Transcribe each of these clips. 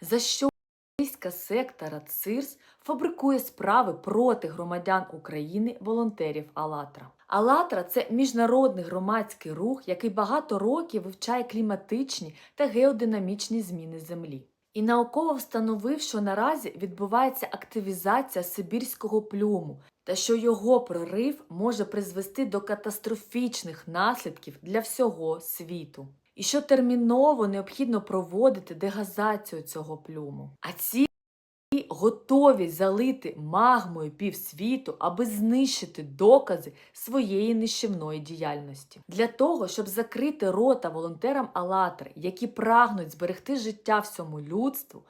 за що російська секта Рацирс фабрикує справи проти громадян України, волонтерів АЛАТРА. АЛАТРА це міжнародний громадський рух, який багато років вивчає кліматичні та геодинамічні зміни Землі. І науково встановив, що наразі відбувається активізація сибірського плюму та що його прорив може призвести до катастрофічних наслідків для всього світу. І що терміново необхідно проводити дегазацію цього плюму. А ці готові залити магмою півсвіту, аби знищити докази своєї нищівної діяльності. Для того, щоб закрити рота волонтерам Алатри, які прагнуть зберегти життя всьому людству,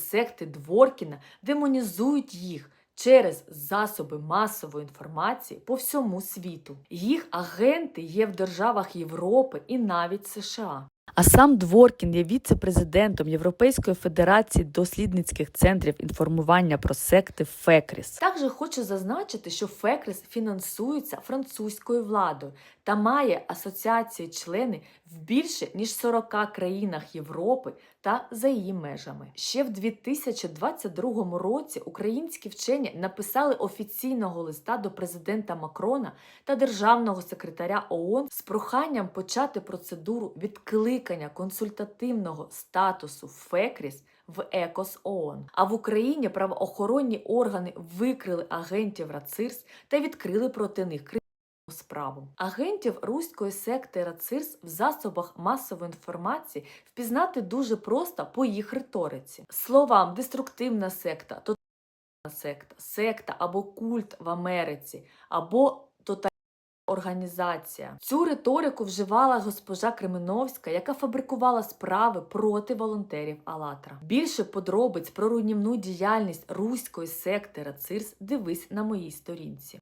секти Дворкіна демонізують їх через засоби масової інформації по всьому світу. Їх агенти є в державах Європи і навіть США. А сам Дворкін є віце-президентом Європейської федерації дослідницьких центрів інформування про секти ФЕКРІС. Також хочу зазначити, що ФЕКРІС фінансується французькою владою та має асоціації члени в більше ніж 40 країнах Європи та за її межами. Ще в 2022 році українські вчені написали офіційного листа до президента Макрона та державного секретаря ООН з проханням почати процедуру відкликання консультативного статусу ФЕКРІС в ЕКОС ООН. А в Україні правоохоронні органи викрили агентів РАЦИРС та відкрили проти них справу. Агентів руської секти РАЦИРС в засобах масової інформації впізнати дуже просто по їх риториці. Словам деструктивна секта, тотальна секта, секта або культ в Америці, або організація. Цю риторику вживала госпожа Кременовська, яка фабрикувала справи проти волонтерів Алатра. Більше подробиць про руйнівну діяльність руської секти Рацирс дивись на моїй сторінці.